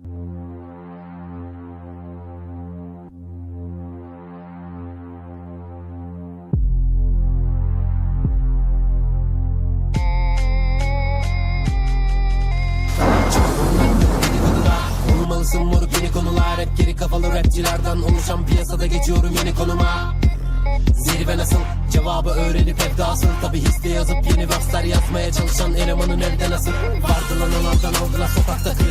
Olmalısın moruk yeni konular Hep geri kafalı rapçilerden oluşan piyasada geçiyorum yeni konuma Zirve nasıl? Cevabı öğrenip daha asıl Tabi hisse yazıp yeni versler yazmaya çalışan elemanın evde nasıl? Vardı lan onlardan aldılar sokakta kırıtıp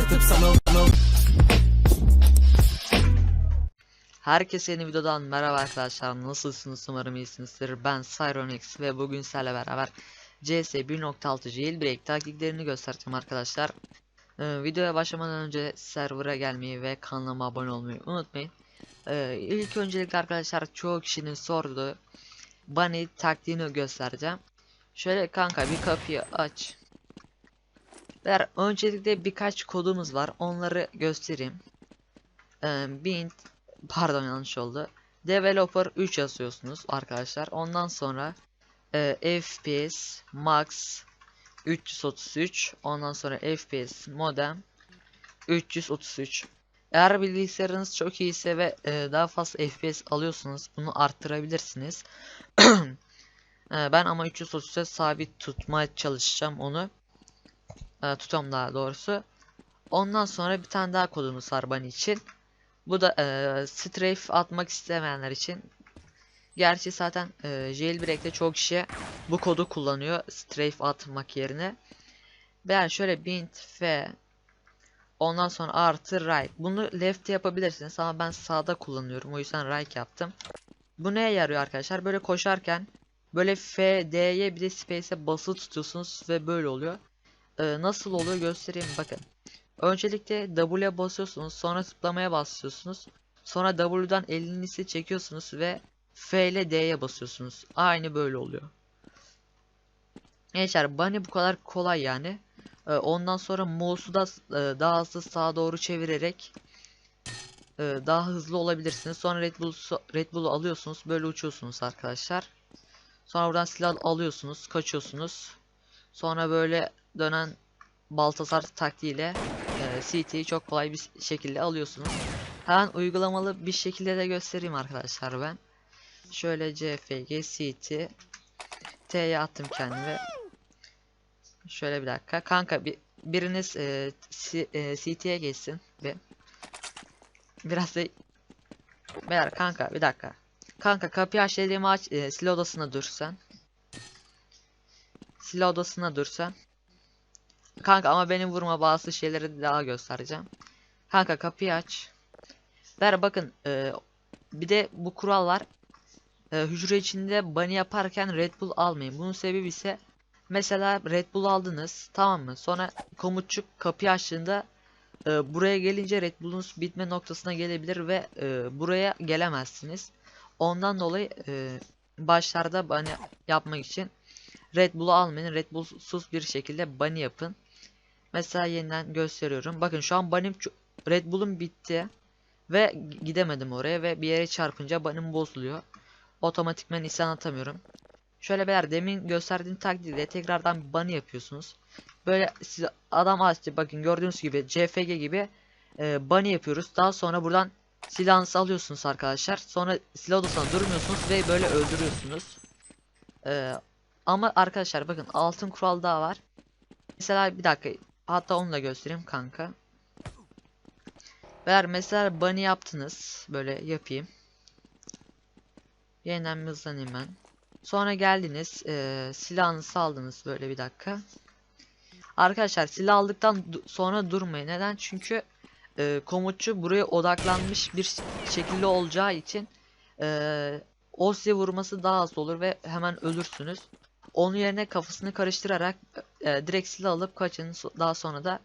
Herkese yeni videodan merhaba arkadaşlar. Nasılsınız? Umarım iyisinizdir. Ben Cyronix ve bugün sizlerle beraber CS 1.6 jailbreak taktiklerini göstereceğim arkadaşlar. Ee, videoya başlamadan önce server'a gelmeyi ve kanalıma abone olmayı unutmayın. Ee, ilk öncelikle arkadaşlar çoğu kişinin sorduğu bunny taktiğini göstereceğim. Şöyle kanka bir kapıyı aç. Ver, öncelikle birkaç kodumuz var. Onları göstereyim. Ee, Bint pardon yanlış oldu. Developer 3 yazıyorsunuz arkadaşlar. Ondan sonra e, FPS max 333 ondan sonra FPS modem 333 eğer bilgisayarınız çok iyiyse ve e, daha fazla FPS alıyorsunuz bunu arttırabilirsiniz. E, ben ama 333'e sabit tutmaya çalışacağım onu. E, tutam daha doğrusu. Ondan sonra bir tane daha kodumuz var bunny için bu da eee strafe atmak istemeyenler için. Gerçi zaten eee jailbreak'te çok kişi bu kodu kullanıyor strafe atmak yerine. Ben şöyle bint f ondan sonra artı right. Bunu left yapabilirsiniz ama ben sağda kullanıyorum. O yüzden right yaptım. Bu neye yarıyor arkadaşlar? Böyle koşarken böyle F, D'ye bir de space'e basılı tutuyorsunuz ve böyle oluyor. Eee, nasıl oluyor göstereyim bakın. Öncelikle W'ye basıyorsunuz, sonra zıplamaya basıyorsunuz. Sonra W'dan elinizi çekiyorsunuz ve F ile D'ye basıyorsunuz. Aynı böyle oluyor. Gençler bunny bu kadar kolay yani. Ee, ondan sonra mouse'u da e, daha hızlı sağa doğru çevirerek e, daha hızlı olabilirsiniz. Sonra Red Bull Red Bull'u alıyorsunuz, böyle uçuyorsunuz arkadaşlar. Sonra buradan silah alıyorsunuz, kaçıyorsunuz. Sonra böyle dönen Baltasar taktiğiyle CT'yi çok kolay bir şekilde alıyorsunuz. Hemen uygulamalı bir şekilde de göstereyim arkadaşlar ben. Şöyle CFG CT T'ye attım kendimi. Şöyle bir dakika. Kanka bir biriniz e, C- e, CT'ye geçsin ve biraz da Beyler kanka bir dakika. Kanka kapıyı aç dediğimi aç e, silah odasına dur sen. Silah odasına dur sen. Kanka ama benim vurma bazı şeyleri daha göstereceğim. Kanka kapıyı aç. Ver bakın e, bir de bu kural var. E, hücre içinde bunny yaparken Red Bull almayın. Bunun sebebi ise mesela Red Bull aldınız tamam mı? Sonra komutçuk kapıyı açtığında e, buraya gelince Red Bull'unuz bitme noktasına gelebilir ve e, buraya gelemezsiniz. Ondan dolayı e, başlarda bunny yapmak için Red Bull'u almayın. Red Bull'suz bir şekilde bunny yapın. Mesela yeniden gösteriyorum. Bakın şu an benim Red Bull'um bitti. Ve gidemedim oraya ve bir yere çarpınca benim bozuluyor. Otomatikmen isyan atamıyorum. Şöyle beyler demin gösterdiğim takdirde tekrardan bunny yapıyorsunuz. Böyle siz adam açtı bakın gördüğünüz gibi CFG gibi e, bunny yapıyoruz. Daha sonra buradan silahınızı alıyorsunuz arkadaşlar. Sonra silah odasına durmuyorsunuz ve böyle öldürüyorsunuz. E, ama arkadaşlar bakın altın kural daha var. Mesela bir dakika Hatta onu da göstereyim kanka. Ver mesela bunny yaptınız. Böyle yapayım. Yeniden bir hızlanayım ben. Sonra geldiniz. E, silahınızı aldınız böyle bir dakika. Arkadaşlar silah aldıktan sonra durmayın. Neden? Çünkü e, komutçu buraya odaklanmış bir şekilde olacağı için e, o size vurması daha az olur ve hemen ölürsünüz. Onun yerine kafasını karıştırarak e, direkt silah alıp kaçın. Daha sonra da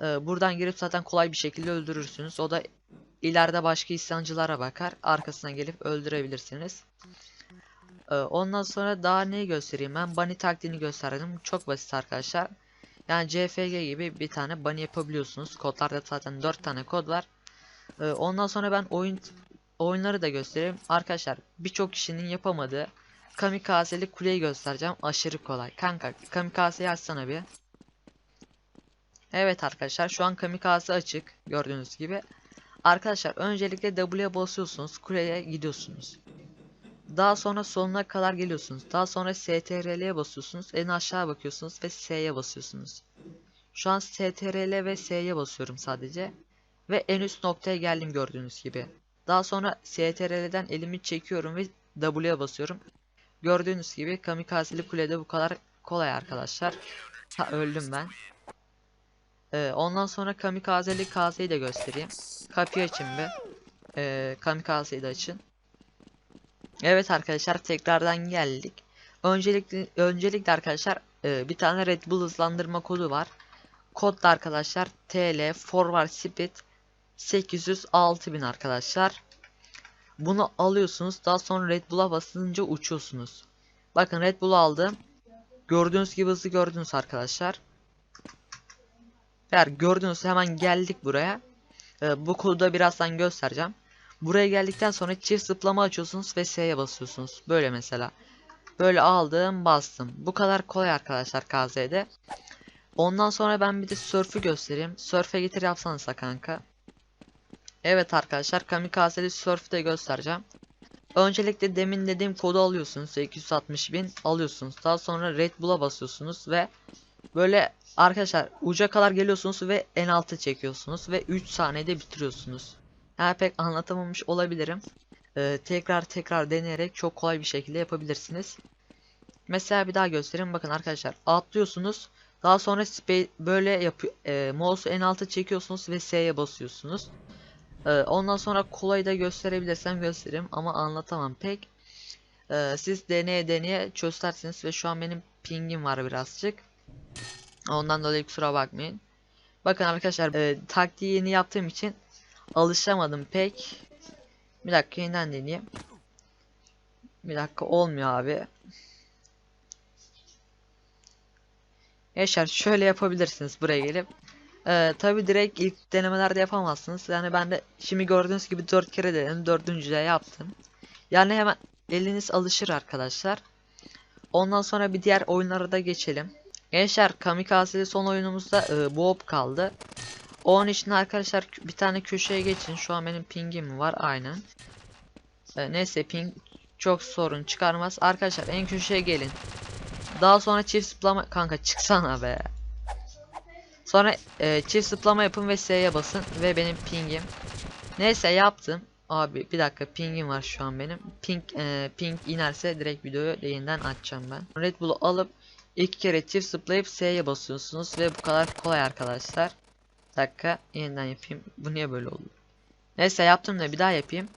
e, buradan girip zaten kolay bir şekilde öldürürsünüz. O da ileride başka isyancılara bakar. Arkasına gelip öldürebilirsiniz. E, ondan sonra daha neyi göstereyim ben? Bunny taktiğini gösterdim. Çok basit arkadaşlar. Yani CFG gibi bir tane bunny yapabiliyorsunuz. Kodlarda zaten 4 tane kod var. E, ondan sonra ben oyun oyunları da göstereyim. Arkadaşlar birçok kişinin yapamadığı kamikazelik kuleyi göstereceğim. Aşırı kolay. Kanka kamikazeyi açsana bir. Evet arkadaşlar şu an kamikaze açık gördüğünüz gibi. Arkadaşlar öncelikle W'ye basıyorsunuz kuleye gidiyorsunuz. Daha sonra sonuna kadar geliyorsunuz. Daha sonra STRL'ye basıyorsunuz. En aşağı bakıyorsunuz ve S'ye basıyorsunuz. Şu an STRL ve S'ye basıyorum sadece. Ve en üst noktaya geldim gördüğünüz gibi. Daha sonra STRL'den elimi çekiyorum ve W'ye basıyorum. Gördüğünüz gibi kamikazeli kulede bu kadar kolay arkadaşlar. Ha öldüm ben. Ee, ondan sonra kamikazeli kazeyi de göstereyim. Kapıyı açın be. Ee, kamikazeyi de açın. Evet arkadaşlar tekrardan geldik. Öncelikle öncelikle arkadaşlar e, bir tane Red Bull hızlandırma kodu var. Kod da arkadaşlar TL Forward Speed 806.000 arkadaşlar. Bunu alıyorsunuz. Daha sonra Red Bull'a basınca uçuyorsunuz. Bakın Red Bull aldım. Gördüğünüz gibi hızlı gördünüz arkadaşlar. Eğer gördünüz hemen geldik buraya. Ee, bu kodu da birazdan göstereceğim. Buraya geldikten sonra çift zıplama açıyorsunuz ve S'ye basıyorsunuz. Böyle mesela. Böyle aldım bastım. Bu kadar kolay arkadaşlar KZ'de. Ondan sonra ben bir de surf'ü göstereyim. Surf'e getir yapsanıza kanka. Evet arkadaşlar kamikazeli surf'ü de göstereceğim. Öncelikle demin dediğim kodu alıyorsunuz. 860 bin alıyorsunuz. Daha sonra Red Bull'a basıyorsunuz ve böyle arkadaşlar uca kadar geliyorsunuz ve en altı çekiyorsunuz ve 3 saniyede bitiriyorsunuz. Yani pek anlatamamış olabilirim. Ee, tekrar tekrar deneyerek çok kolay bir şekilde yapabilirsiniz. Mesela bir daha göstereyim. Bakın arkadaşlar atlıyorsunuz. Daha sonra böyle yapıyor. E, mouse'u en alta çekiyorsunuz ve S'ye basıyorsunuz. Ee, ondan sonra kolayı da gösterebilirsem göstereyim ama anlatamam pek. Ee, siz deneye deneye çözersiniz ve şu an benim pingim var birazcık. Ondan dolayı kusura bakmayın. Bakın arkadaşlar e, taktiği yeni yaptığım için alışamadım pek. Bir dakika yeniden deneyeyim. Bir dakika olmuyor abi. Yaşar şöyle yapabilirsiniz buraya gelip. Ee, tabi direkt ilk denemelerde yapamazsınız. Yani ben de şimdi gördüğünüz gibi 4 kere denedim. Dördüncüde yaptım. Yani hemen eliniz alışır arkadaşlar. Ondan sonra bir diğer oyunlara da geçelim. Gençler Kamikaze'de son oyunumuzda e, Bob kaldı. Onun için arkadaşlar bir tane köşeye geçin. Şu an benim pingim var aynen. E, neyse ping çok sorun çıkarmaz. Arkadaşlar en köşeye gelin. Daha sonra çift zıplama kanka çıksana be. Sonra e, çift zıplama yapın ve S'ye basın ve benim pingim. Neyse yaptım. Abi bir dakika pingim var şu an benim. Ping e, ping inerse direkt videoyu yeniden açacağım ben. Red Bull'u alıp iki kere çift zıplayıp S'ye basıyorsunuz ve bu kadar kolay arkadaşlar. Bir dakika yeniden yapayım. Bu niye böyle oldu? Neyse yaptım da bir daha yapayım.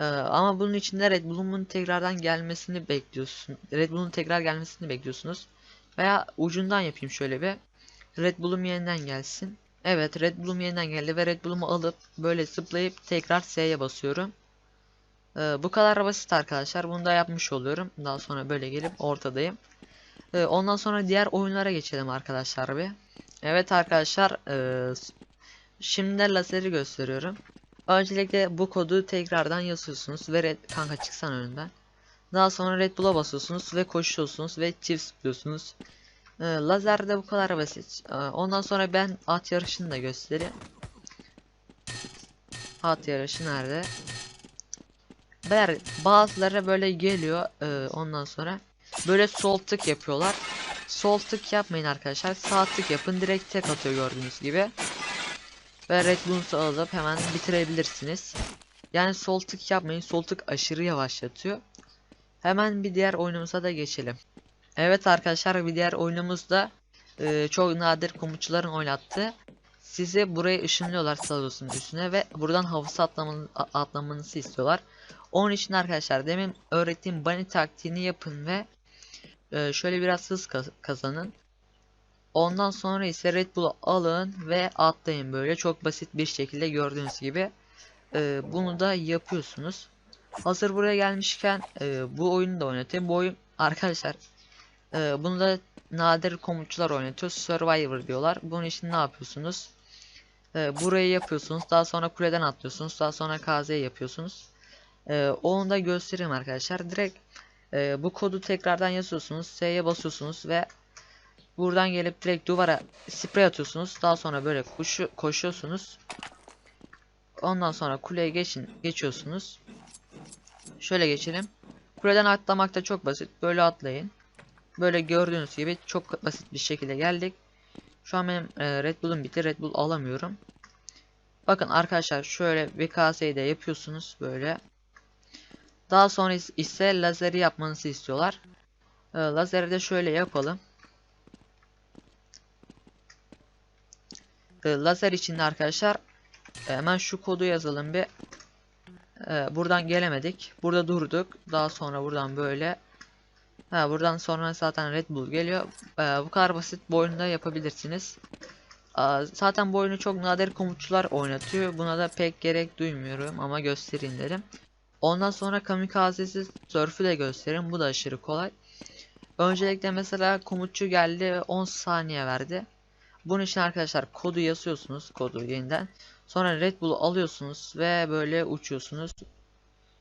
Ee, ama bunun için de Red Bull'un tekrardan gelmesini bekliyorsun. Red Bull'un tekrar gelmesini bekliyorsunuz. Veya ucundan yapayım şöyle bir. Red Bull'um yeniden gelsin. Evet Red Bull'um yeniden geldi ve Red Bull'umu alıp böyle zıplayıp tekrar S'ye basıyorum. Ee, bu kadar basit arkadaşlar. Bunu da yapmış oluyorum. Daha sonra böyle gelip ortadayım. Ee, ondan sonra diğer oyunlara geçelim arkadaşlar bir. Evet arkadaşlar. ee, şimdi de lazeri gösteriyorum. Öncelikle bu kodu tekrardan yazıyorsunuz ve red, kanka çıksan önünden. Daha sonra Red Bull'a basıyorsunuz ve koşuyorsunuz ve çift zıplıyorsunuz. Ee, lazer de bu kadar basit. Ee, ondan sonra ben at yarışını da göstereyim. At yarışı nerede? Ber bazıları böyle geliyor e, ondan sonra böyle sol tık yapıyorlar. Sol tık yapmayın arkadaşlar. Sağ tık yapın. Direkt tek atıyor gördüğünüz gibi. Ve Red Bull'u alıp hemen bitirebilirsiniz. Yani sol tık yapmayın. Sol tık aşırı yavaşlatıyor. Hemen bir diğer oyunumuza da geçelim. Evet arkadaşlar bir diğer oyunumuzda e, çok nadir komutçuların oynattığı. Sizi buraya ışınlıyorlar salıyorsun üstüne ve buradan havuza atlamanı, atlamanızı istiyorlar. Onun için arkadaşlar demin öğrettiğim bunny taktiğini yapın ve e, şöyle biraz hız kaz- kazanın. Ondan sonra ise Red Bull'u alın ve atlayın böyle çok basit bir şekilde gördüğünüz gibi. E, bunu da yapıyorsunuz. Hazır buraya gelmişken e, bu oyunu da oynatayım. Bu oyun arkadaşlar e, bunu da nadir komutçular oynatıyor. Survivor diyorlar. Bunun için ne yapıyorsunuz? E, burayı yapıyorsunuz. Daha sonra kuleden atlıyorsunuz. Daha sonra KZ yapıyorsunuz. E, onu da göstereyim arkadaşlar. Direkt e, bu kodu tekrardan yazıyorsunuz. S'ye basıyorsunuz ve buradan gelip direkt duvara sprey atıyorsunuz. Daha sonra böyle koşu, koşuyorsunuz. Ondan sonra kuleye geçin, geçiyorsunuz. Şöyle geçelim. Kuleden atlamak da çok basit. Böyle atlayın. Böyle gördüğünüz gibi çok basit bir şekilde geldik. Şu an benim e, Red Bull'um bitti. Red Bull alamıyorum. Bakın arkadaşlar şöyle VKS'yi de yapıyorsunuz böyle. Daha sonra is- ise lazeri yapmanızı istiyorlar. E, lazeri de şöyle yapalım. E, lazer için de arkadaşlar e, hemen şu kodu yazalım bir. E, buradan gelemedik. Burada durduk. Daha sonra buradan böyle. Ha, buradan sonra zaten Red Bull geliyor. E, bu kadar basit bu oyunda yapabilirsiniz. Aa, Zaten bu oyunu çok nadir komutçular oynatıyor. Buna da pek gerek duymuyorum ama göstereyim dedim. Ondan sonra kamikazesiz sörfü de göstereyim. Bu da aşırı kolay. Öncelikle mesela komutçu geldi 10 saniye verdi. Bunun için arkadaşlar kodu yazıyorsunuz. Kodu yeniden. Sonra Red Bull'u alıyorsunuz ve böyle uçuyorsunuz.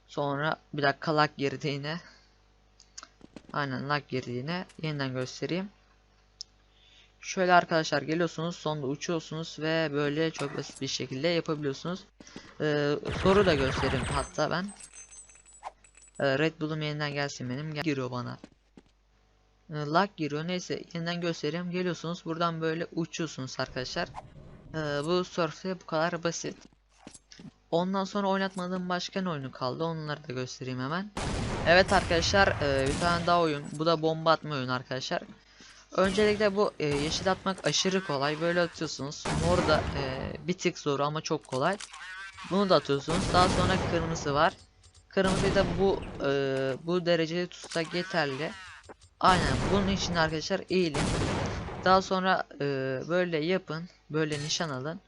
Sonra bir dakika lag girdi yine. Aynen lag girdi yine. Yeniden göstereyim. Şöyle arkadaşlar geliyorsunuz sonunda uçuyorsunuz ve böyle çok basit bir şekilde yapabiliyorsunuz. Ee, soru da göstereyim hatta ben. Ee, Red Bull'um yeniden gelsin benim. Gel- giriyor bana. Ee, lag giriyor neyse yeniden göstereyim. Geliyorsunuz buradan böyle uçuyorsunuz arkadaşlar. Ee, bu surf'te bu kadar basit. Ondan sonra oynatmadığım başka ne oyunu kaldı onları da göstereyim hemen. Evet arkadaşlar e, bir tane daha oyun. Bu da bomba atma oyunu arkadaşlar. Öncelikle bu e, yeşil atmak aşırı kolay. Böyle atıyorsunuz. Mor da e, bir tık zor ama çok kolay. Bunu da atıyorsunuz. Daha sonra kırmızı var. Kırmızıyı da bu e, bu derecede tutsak yeterli. Aynen bunun için arkadaşlar eğilin. Daha sonra e, böyle yapın. Böyle nişan alın.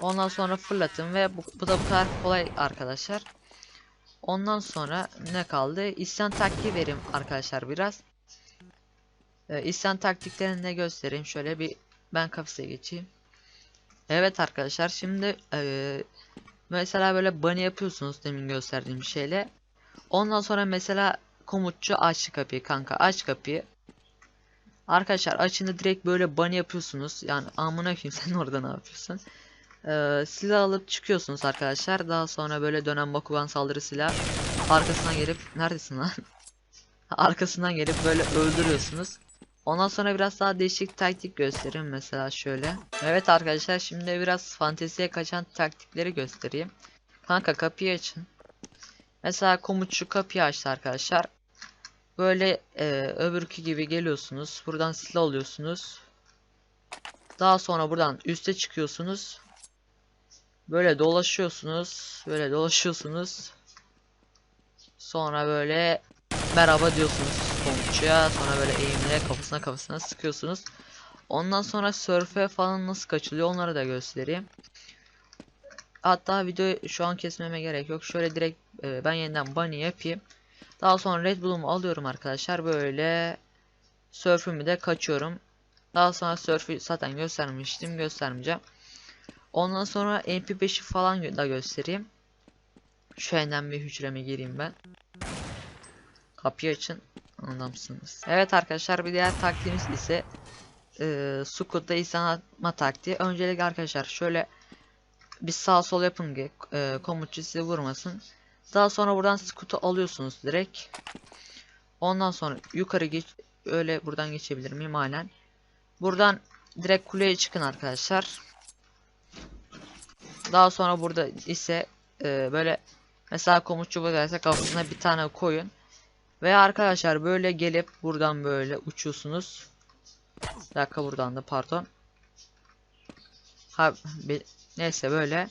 Ondan sonra fırlatın ve bu, bu da bu kadar kolay arkadaşlar. Ondan sonra ne kaldı? İsyan taktiği vereyim arkadaşlar biraz. Ee, isyan taktiklerini de göstereyim. Şöyle bir ben kafese geçeyim. Evet arkadaşlar şimdi eee, mesela böyle bunny yapıyorsunuz demin gösterdiğim şeyle. Ondan sonra mesela komutçu aç kapıyı kanka aç kapıyı. Arkadaşlar açını direkt böyle bunny yapıyorsunuz. Yani amına koyayım sen orada ne yapıyorsun? Ee, silah alıp çıkıyorsunuz arkadaşlar. Daha sonra böyle dönen Bakugan saldırı silah arkasından gelip neredesin lan? arkasından gelip böyle öldürüyorsunuz. Ondan sonra biraz daha değişik taktik göstereyim mesela şöyle. Evet arkadaşlar şimdi biraz fanteziye kaçan taktikleri göstereyim. Kanka kapıyı açın. Mesela komutçu kapıyı açtı arkadaşlar. Böyle e, öbürkü gibi geliyorsunuz. Buradan silah alıyorsunuz. Daha sonra buradan üste çıkıyorsunuz. Böyle dolaşıyorsunuz. Böyle dolaşıyorsunuz. Sonra böyle merhaba diyorsunuz komutçuya. Sonra böyle eğimle kafasına kafasına sıkıyorsunuz. Ondan sonra sörfe falan nasıl kaçılıyor onları da göstereyim. Hatta videoyu şu an kesmeme gerek yok. Şöyle direkt e, ben yeniden bunny yapayım. Daha sonra Red Bull'umu alıyorum arkadaşlar. Böyle sörfümü de kaçıyorum. Daha sonra sörfü zaten göstermiştim. Göstermeyeceğim. Ondan sonra MP5'i falan da göstereyim. Şu yeniden bir hücreme gireyim ben. Kapıyı açın. Anlamsınız. Evet arkadaşlar bir diğer taktiğimiz ise e, Sukut'ta insan atma taktiği. Öncelikle arkadaşlar şöyle bir sağ sol yapın ki e, komutçu sizi vurmasın. Daha sonra buradan Scoot'u alıyorsunuz direkt. Ondan sonra yukarı geç öyle buradan geçebilir miyim aynen. Buradan direkt kuleye çıkın arkadaşlar. Daha sonra burada ise e, böyle mesela komutçu buradaysa kafasına bir tane koyun. Ve arkadaşlar böyle gelip buradan böyle uçuyorsunuz. Bir dakika buradan da pardon. Ha, bir, neyse böyle.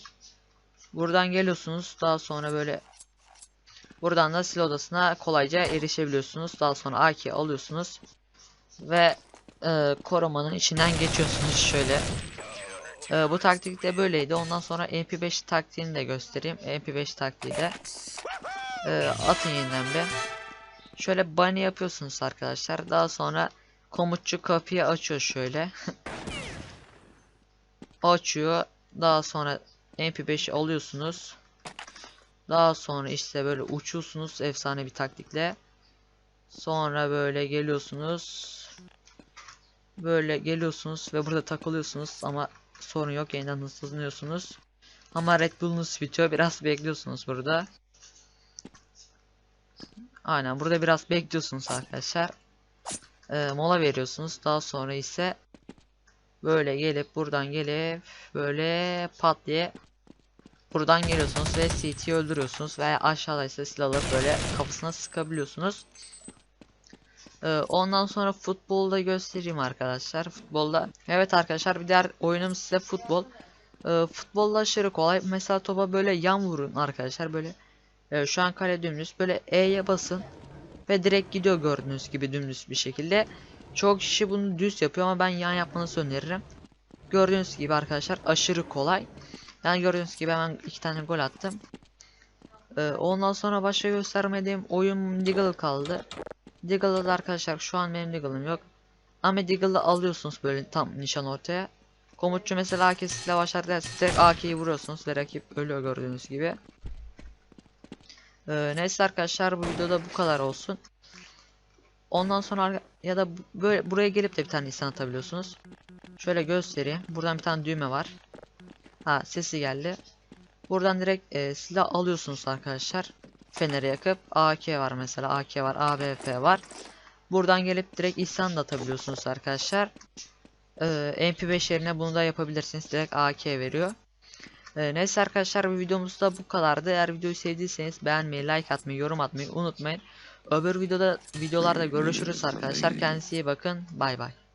Buradan geliyorsunuz. Daha sonra böyle buradan da sil odasına kolayca erişebiliyorsunuz. Daha sonra AK alıyorsunuz. Ve e, korumanın içinden geçiyorsunuz şöyle. E, bu taktik de böyleydi. Ondan sonra MP5 taktiğini de göstereyim. MP5 taktiği de e, atın yeniden bir. Şöyle bunny yapıyorsunuz arkadaşlar. Daha sonra komutçu kapıyı açıyor şöyle. açıyor. Daha sonra MP5'i alıyorsunuz. Daha sonra işte böyle uçuyorsunuz efsane bir taktikle. Sonra böyle geliyorsunuz. böyle geliyorsunuz ve burada takılıyorsunuz ama sorun yok yeniden hızlanıyorsunuz. Ama Red Bull'unuz bitiyor biraz bekliyorsunuz burada. Aynen burada biraz bekliyorsunuz arkadaşlar. Ee, mola veriyorsunuz. Daha sonra ise böyle gelip buradan gelip böyle pat diye buradan geliyorsunuz ve CT'yi öldürüyorsunuz veya aşağıda ise silah alıp böyle kafasına sıkabiliyorsunuz. Ee, ondan sonra futbolda göstereyim arkadaşlar. Futbolda evet arkadaşlar bir diğer oyunum size futbol. Ee, futbolda aşırı kolay. Mesela topa böyle yan vurun arkadaşlar böyle. Ee, şu an kale dümdüz böyle E'ye basın ve direkt gidiyor gördüğünüz gibi dümdüz bir şekilde. Çok kişi bunu düz yapıyor ama ben yan yapmanızı öneririm. Gördüğünüz gibi arkadaşlar aşırı kolay. Yani gördüğünüz gibi hemen iki tane gol attım. Ee, ondan sonra başka göstermediğim oyun Deagle kaldı. Deagle'da da arkadaşlar şu an benim Deagle'ım yok. Ama Deagle'da alıyorsunuz böyle tam nişan ortaya. Komutçu mesela AK ile başlar derse direkt AK'yi vuruyorsunuz ve rakip ölüyor gördüğünüz gibi. Ee, neyse arkadaşlar bu videoda bu kadar olsun. Ondan sonra ya da böyle buraya gelip de bir tane insan atabiliyorsunuz. Şöyle göstereyim. Buradan bir tane düğme var. Ha sesi geldi. Buradan direkt e, silah alıyorsunuz arkadaşlar. Feneri yakıp AK var mesela AK var ABF var. Buradan gelip direkt ihsan da atabiliyorsunuz arkadaşlar. Ee, MP5 yerine bunu da yapabilirsiniz. Direkt AK veriyor. Ee, neyse arkadaşlar bu videomuz da bu kadardı. Eğer videoyu sevdiyseniz beğenmeyi, like atmayı, yorum atmayı unutmayın. Öbür videoda videolarda görüşürüz arkadaşlar. Kendinize iyi bakın. Bay bay.